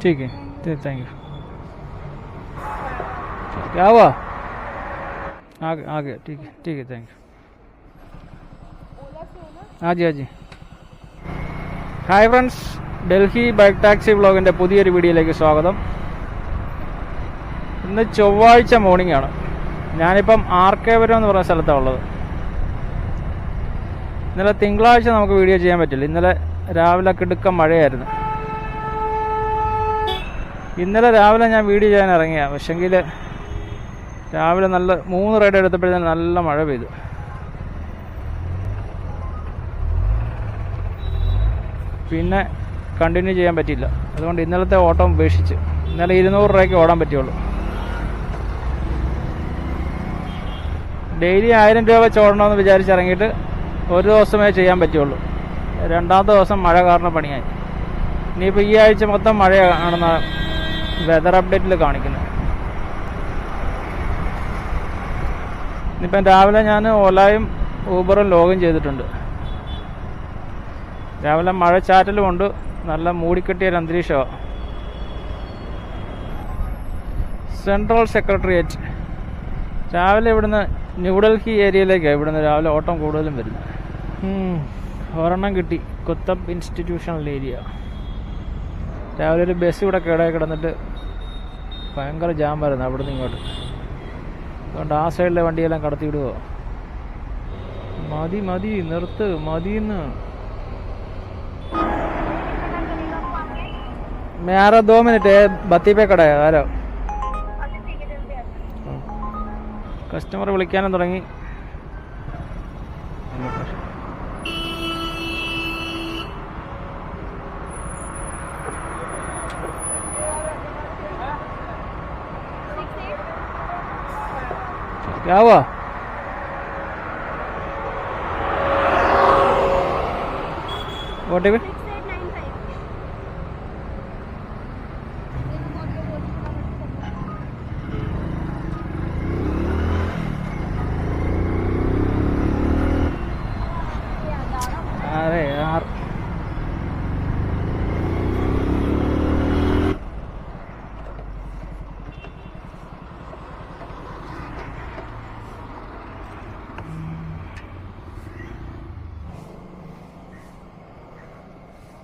ठीक है thank you क्या हुआ आगे आगे ठीक है ठीक है थैंक यू हाँ जी हाँ जी hi friends Delhi bike taxi വ്ളോഗിൻ്റെ പുതിയൊരു വീഡിയോയിലേക്ക് സ്വാഗതം ഇന്ന് ചൊവ്വാഴ്ച മോർണിംഗ് ആണ് ഞാനിപ്പം ആർ കെ പുരം എന്ന് പറയുന്ന സ്ഥലത്താണ് ഉള്ളത് ഇന്നലെ തിങ്കളാഴ്ച നമുക്ക് വീഡിയോ ചെയ്യാൻ പറ്റില്ല ഇന്നലെ രാവിലെ കിടുക്കം മഴയായിരുന്നു ഇന്നലെ രാവിലെ ഞാൻ വീഡിയോ ചെയ്യാൻ ഇറങ്ങിയ. പക്ഷെങ്കിൽ രാവിലെ നല്ല മൂന്ന് റൈഡ് എടുത്തപ്പോഴത്തേന് നല്ല മഴ പെയ്തു. പിന്നെ കണ്ടിന്യൂ ചെയ്യാൻ പറ്റിയില്ല. അതുകൊണ്ട് ഇന്നലത്തെ ഓട്ടം ഉപേക്ഷിച്ച്. ഇന്നലെ ഇരുന്നൂറ് രൂപയ്ക്ക് ഓടാൻ പറ്റുള്ളൂ ഡെയിലി ആയിരം രൂപ വെച്ച് ഓടണമെന്ന് വിചാരിച്ചിറങ്ങിയിട്ട് ഒരു ദിവസമേ ചെയ്യാൻ പറ്റുള്ളൂ രണ്ടാമത്തെ ദിവസം മഴ കാരണം പണിയായി. ഇനിയിപ്പോൾ ഈ ആഴ്ച മൊത്തം മഴയാണെന്ന വെതർ അപ്ഡേറ്റിൽ കാണിക്കുന്നത് ഇനിയിപ്പം രാവിലെ ഞാൻ ഓലായും ഊബറും ലോഗിൻ ചെയ്തിട്ടുണ്ട്. രാവിലെ മഴ ചാറ്റലും ഉണ്ട്. നല്ല മൂടിക്കെട്ടിയ ഒരു അന്തരീക്ഷമാണ് സെൻട്രൽ സെക്രട്ടേറിയറ്റ് രാവിലെ ഇവിടുന്ന് ന്യൂഡൽഹി ഏരിയയിലേക്കാണ് ഇവിടുന്ന് രാവിലെ ഓട്ടം കൂടുതലും വരുന്നത് ഒരെണ്ണം കിട്ടി. കൊത്തബ് ഇൻസ്റ്റിറ്റ്യൂഷണൽ ഏരിയ രാവിലെ ഒരു ബസ് ഇവിടെ കേടായി കിടന്നിട്ട് ഭയങ്കര ജാമായിരുന്നു അവിടെ നിന്ന് ഇങ്ങോട്ട്. അതുകൊണ്ട് ആ സൈഡിലെ വണ്ടിയെല്ലാം കടത്തിവിടുവോ മതി മതി നിർത്ത് മതിന്ന്. മേറോ ദോ മിനിറ്റ് ബത്തിപ്പേ കടയോ? ആരോ? കസ്റ്റമർ വിളിക്കാനും തുടങ്ങി. क्या हुआ what even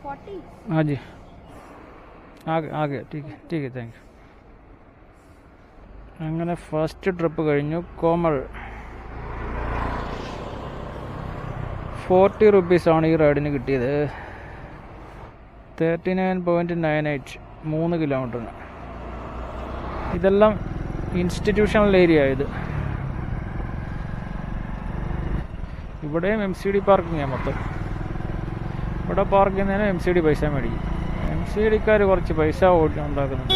हाँ जी। आ गया आ ടീക്ക് ടീക്ക് താങ്ക് യു അങ്ങനെ ഫസ്റ്റ് ട്രിപ്പ് കഴിഞ്ഞു കോമൾ. ഫോർട്ടി റുപ്പീസാണ് ഈ റൈഡിന് കിട്ടിയത്. Thirty nine point nine eight മൂന്ന് കിലോമീറ്ററിന് ഇതെല്ലാം ഇൻസ്റ്റിറ്റ്യൂഷണൽ ഏരിയ ഇത്. ഇവിടെയും എം സി ഡി പാർക്കിംഗ് മൊത്തം. ഇവിടെ പാർക്ക് ചെയ്യുന്നതിന് എം സി ഡി പൈസ മേടിക്കും. എം സി ഡിക്കാർ കുറച്ച് പൈസ ഉണ്ടാക്കുന്നുണ്ട്.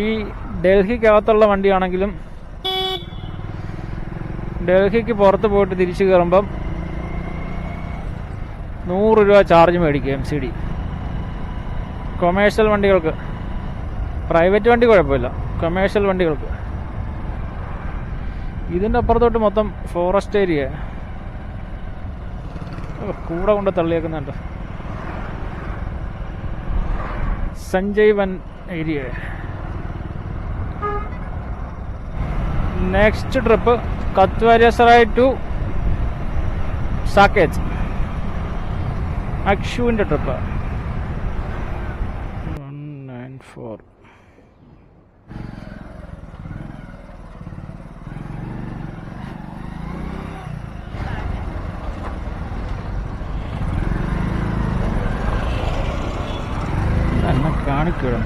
ഈ ഡൽഹിക്കകത്തുള്ള വണ്ടിയാണെങ്കിലും ഡൽഹിക്ക് പുറത്ത് പോയിട്ട് തിരിച്ചു കയറുമ്പം നൂറ് രൂപ ചാർജ് മേടിക്കും എം സി ഡി കൊമേഴ്ഷ്യൽ വണ്ടികൾക്ക്. പ്രൈവറ്റ് വണ്ടി കുഴപ്പമില്ല. കൊമേഴ്ഷ്യൽ വണ്ടികൾക്ക്. ഇതിന്റെ അപ്പുറത്തോട്ട് മൊത്തം ഫോറസ്റ്റ് ഏരിയ കൂടെ കൊണ്ട് തള്ളിയേക്കുന്നുണ്ട്. Sanjay Van area next trip Katwaria Sarai to Saket അക്ഷുവിന്റെ trip one nine four കാണിക്കണം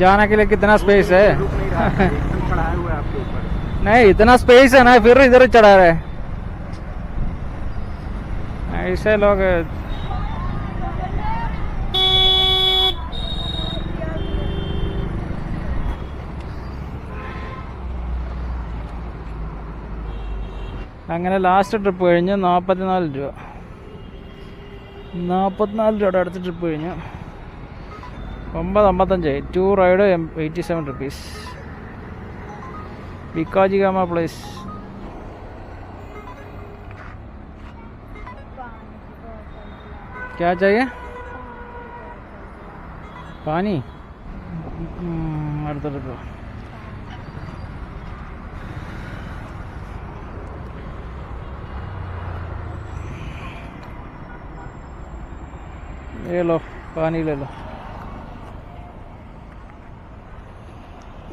जाने के लिए कितना स्पेस है चढ़ाया हुआ है आपके ऊपर नहीं इतना स्पेस है ना फिर इधर चढ़ा रहे ऐसे लोग അങ്ങനെ ലാസ്റ്റ് ട്രിപ്പ് കഴിഞ്ഞ് നാൽപ്പത്തിനാല് രൂപ നാൽപ്പത്തിനാല് രൂപയുടെ അടുത്ത ട്രിപ്പ് കഴിഞ്ഞ് ഒമ്പത് അമ്പത്തഞ്ചായി to ride eighty seven rupees Bhikaji Cama Place क्या चाहिए पानी हम्म, അടുത്ത ട്രിപ്പ് ये लो പാനി ले लो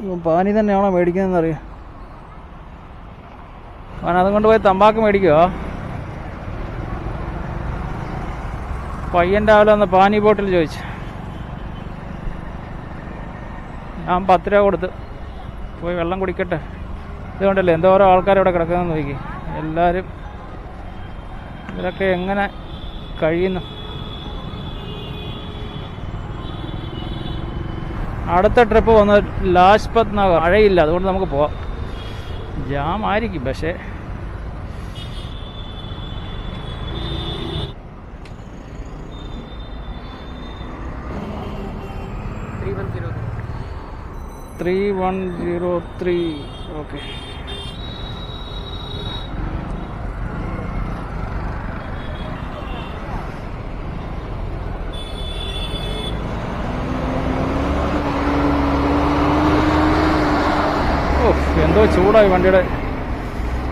ഇവൻ പാനി തന്നെയാണോ മേടിക്കുന്നതെന്ന് അറിയാം അവൻ അതും കൊണ്ട് പോയി തമ്പാക്ക് മേടിക്കുമോ പയ്യൻ രാവിലെ വന്ന് പാനി ബോട്ടിൽ ചോദിച്ചു. ഞാൻ പത്ത് രൂപ കൊടുത്ത് പോയി വെള്ളം കുടിക്കട്ടെ. ഇതുകൊണ്ടല്ലേ എന്തോരോ ആൾക്കാർ ഇവിടെ കിടക്കുന്നതെന്ന് നോക്കി. എല്ലാവരും ഇവരൊക്കെ എങ്ങനെ കഴിയുന്നു? അടുത്ത ട്രിപ്പ് വന്ന് ലാജ്പത് നഗർ. മഴയില്ല അതുകൊണ്ട് നമുക്ക് പോവാം. ജാം ആയിരിക്കും പക്ഷേ three one zero three okay ഓ എന്തോ ചൂടായി വണ്ടിയുടെ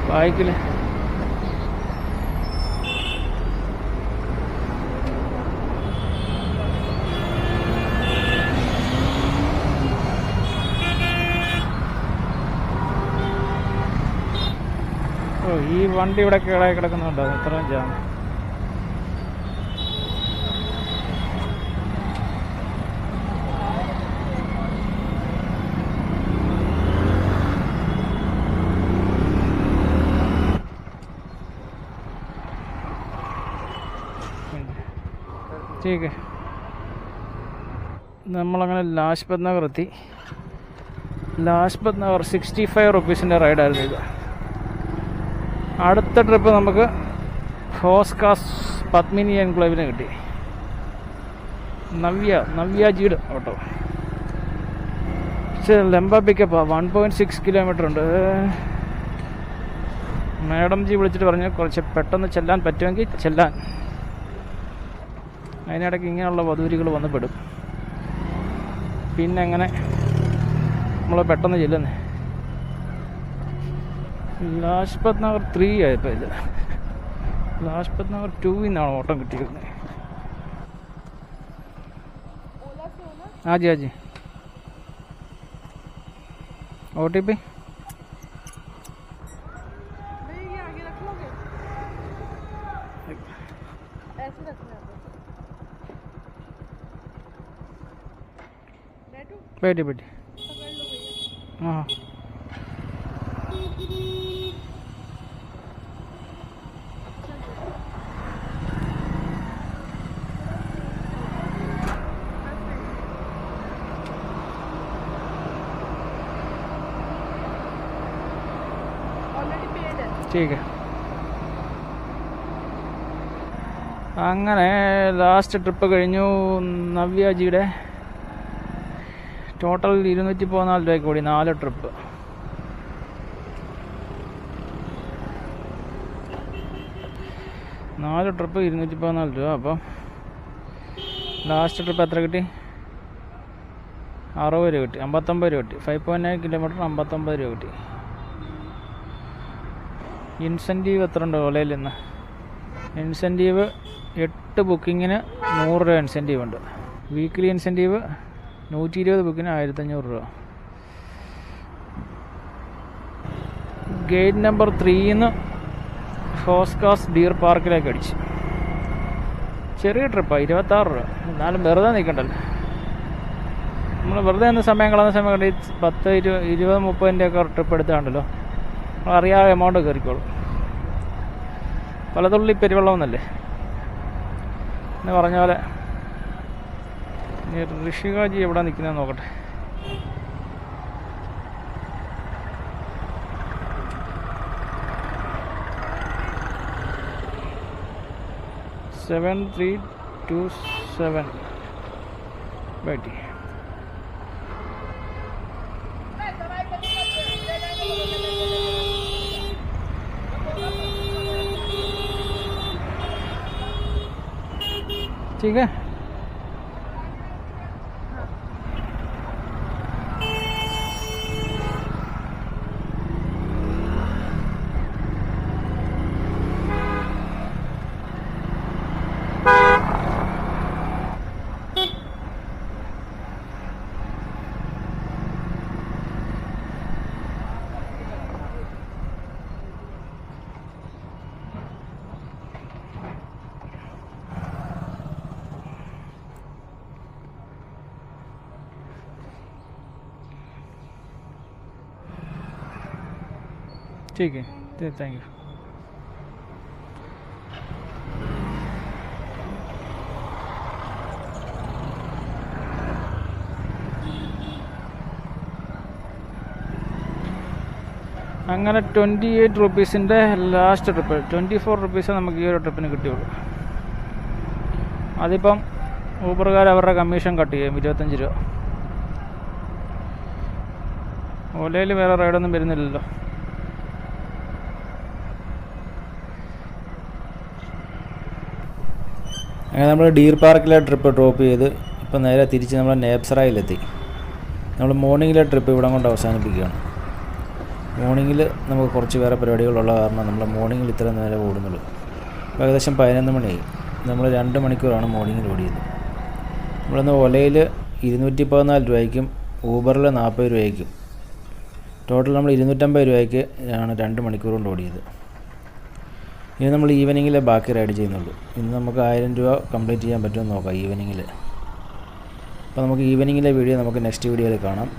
ബാക്കിൽ ഈ വണ്ടി ഇവിടെ കേടായി കിടക്കുന്നുണ്ടോ? ഇത്രയും ജാം നമ്മളങ്ങനെ ലാജ്പത് നഗർ എത്തി. ലാജ്പത് നഗർ സിക്സ്റ്റി ഫൈവ് റുപ്പീസിന്റെ റൈഡായിരുന്നു ഇത്. അടുത്ത ട്രിപ്പ് നമുക്ക് ഹോസ്കാസ് പത്മിനി എൻക്ലേവിന് കിട്ടി. നവ്യ നവ്യ നവ്യാജിയുടെ ഓട്ടോ പക്ഷേ ലംബ പിക്കപ്പാ വൺ പോയിന്റ് സിക്സ് കിലോമീറ്റർ ഉണ്ട്. മാഡം ജി വിളിച്ചിട്ട് പറഞ്ഞു കുറച്ച് പെട്ടെന്ന് ചെല്ലാൻ പറ്റുമെങ്കിൽ ചെല്ലാൻ. അതിനിടയ്ക്ക് ഇങ്ങനെയുള്ള വധൂരികൾ വന്ന് പെടും. പിന്നെ എങ്ങനെ? നമ്മൾ പെട്ടെന്ന് ചെല്ലുന്നേ. ലാജ്പത് നഗർ ത്രീ ആയപ്പോൾ ഇത് ലാജ്പത് നഗർ ടൂവിൽ നിന്നാണ് ഓട്ടം കിട്ടിയിരുന്നത് हाँ जी हाँ जी ओ टी पी भैया ये आगे रख लोगे ऐसे रखना है बैठो बैठी बैठी पकड़ लो भैया हाँ ठीक है അങ്ങനെ ലാസ്റ്റ് ട്രിപ്പ് കഴിഞ്ഞു നവ്യാജിയുടെ ടോട്ടൽ ഇരുന്നൂറ്റി പതിനാല് രൂപയ്ക്ക് കൂടി നാല് ട്രിപ്പ് നാല് ട്രിപ്പ് ഇരുന്നൂറ്റി പതിനാല് രൂപ അപ്പം ലാസ്റ്റ് ട്രിപ്പ് എത്ര കിട്ടി അറുപത് രൂപ കിട്ടി അമ്പത്തൊമ്പത് രൂപ കിട്ടി ഫൈവ് പോയിൻറ്റ് നയൻ കിലോമീറ്റർ അമ്പത്തൊമ്പത് രൂപ കിട്ടി ഇൻസെന്റീവ് എത്ര ഉണ്ട് ഓലയിൽ നിന്ന് ഇൻസെന്റീവ് എട്ട് ബുക്കിങ്ങിന് നൂറ് രൂപ ഇൻസെന്റീവ് ഉണ്ട്. വീക്ക്ലി ഇൻസെന്റീവ് നൂറ്റി ഇരുപത് ബുക്കിന് ആയിരത്തഞ്ഞൂറ് രൂപ. ഗേറ്റ് നമ്പർ ത്രീന്ന് ഫോസ്കാസ് ഡിയർ പാർക്കിലേക്ക് അടിച്ച്. ചെറിയ ട്രിപ്പാണ് ഇരുപത്താറ് രൂപ. എന്നാലും വെറുതെ നിൽക്കണ്ടല്ലോ. നമ്മൾ വെറുതെ എന്ന സമയം കളയുന്ന സമയം കണ്ട് പത്ത് ഇരുപത് ഇരുപത് മുപ്പതിന്റെ ഒക്കെ ട്രിപ്പ് എടുത്താണ്ടല്ലോ. അറിയാതെ എമൗണ്ട് കയറിക്കോളും. പലതുള്ളി പെരുവെള്ളം എന്നല്ലേ എന്ന് പറഞ്ഞ പോലെ ഋഷികാജി എവിടെ നിൽക്കുന്നത് നോക്കട്ടെ. Seven three two seven bye ठीक है? ठीक है थैंक यू അങ്ങനെ twenty eight റുപ്പീസിൻ്റെ last trip twenty four rupees നമുക്ക് ഈ ഒരു ട്രിപ്പിന് കിട്ടിയുള്ളൂ അതിപ്പം ഊബറുകാർ അവരുടെ കമ്മീഷൻ കട്ട് ചെയ്യും ഇരുപത്തഞ്ച് രൂപ ഓലയിൽ വേറെ റൈഡൊന്നും വരുന്നില്ലല്ലോ അങ്ങനെ നമ്മൾ ഡീർ പാർക്കിലെ ട്രിപ്പ് ഡ്രോപ്പ് ചെയ്ത് ഇപ്പം നേരെ തിരിച്ച് നമ്മൾ നേപ്സറായിലെത്തി. നമ്മൾ മോർണിംഗിലെ ട്രിപ്പ് ഇവിടെ കൊണ്ട് അവസാനിപ്പിക്കുകയാണ്. മോർണിംഗിൽ നമുക്ക് കുറച്ച് വേറെ പരിപാടികളുള്ള കാരണം നമ്മൾ മോർണിംഗിൽ ഇത്ര നേരെ ഓടുന്നുള്ളൂ ഏകദേശം പതിനൊന്ന് മണിയായി നമ്മൾ രണ്ട് മണിക്കൂറാണ് മോർണിംഗിൽ ഓടിയത്. നമ്മളിന്ന് ഒലയിൽ ഇരുന്നൂറ്റി പതിനാല് രൂപയ്ക്കും ഊബറിൽ നാൽപ്പത് രൂപയ്ക്കും. ടോട്ടൽ നമ്മൾ ഇരുന്നൂറ്റമ്പത് രൂപയ്ക്ക് ആണ് രണ്ട് മണിക്കൂർ കൊണ്ട് ഓടിയത്. ഇനി നമ്മൾ ഈവനിങ്ങിൽ ബാക്കി റൈഡ് ചെയ്യുന്നുള്ളൂ. ഇന്ന് നമുക്ക് ആയിരം രൂപ കംപ്ലീറ്റ് ചെയ്യാൻ പറ്റുമെന്ന് നോക്കാം ഈവനിങ്ങിൽ അപ്പോൾ നമുക്ക് ഈവനിങ്ങിലെ വീഡിയോ നമുക്ക് നെക്സ്റ്റ് വീഡിയോയിൽ കാണാം.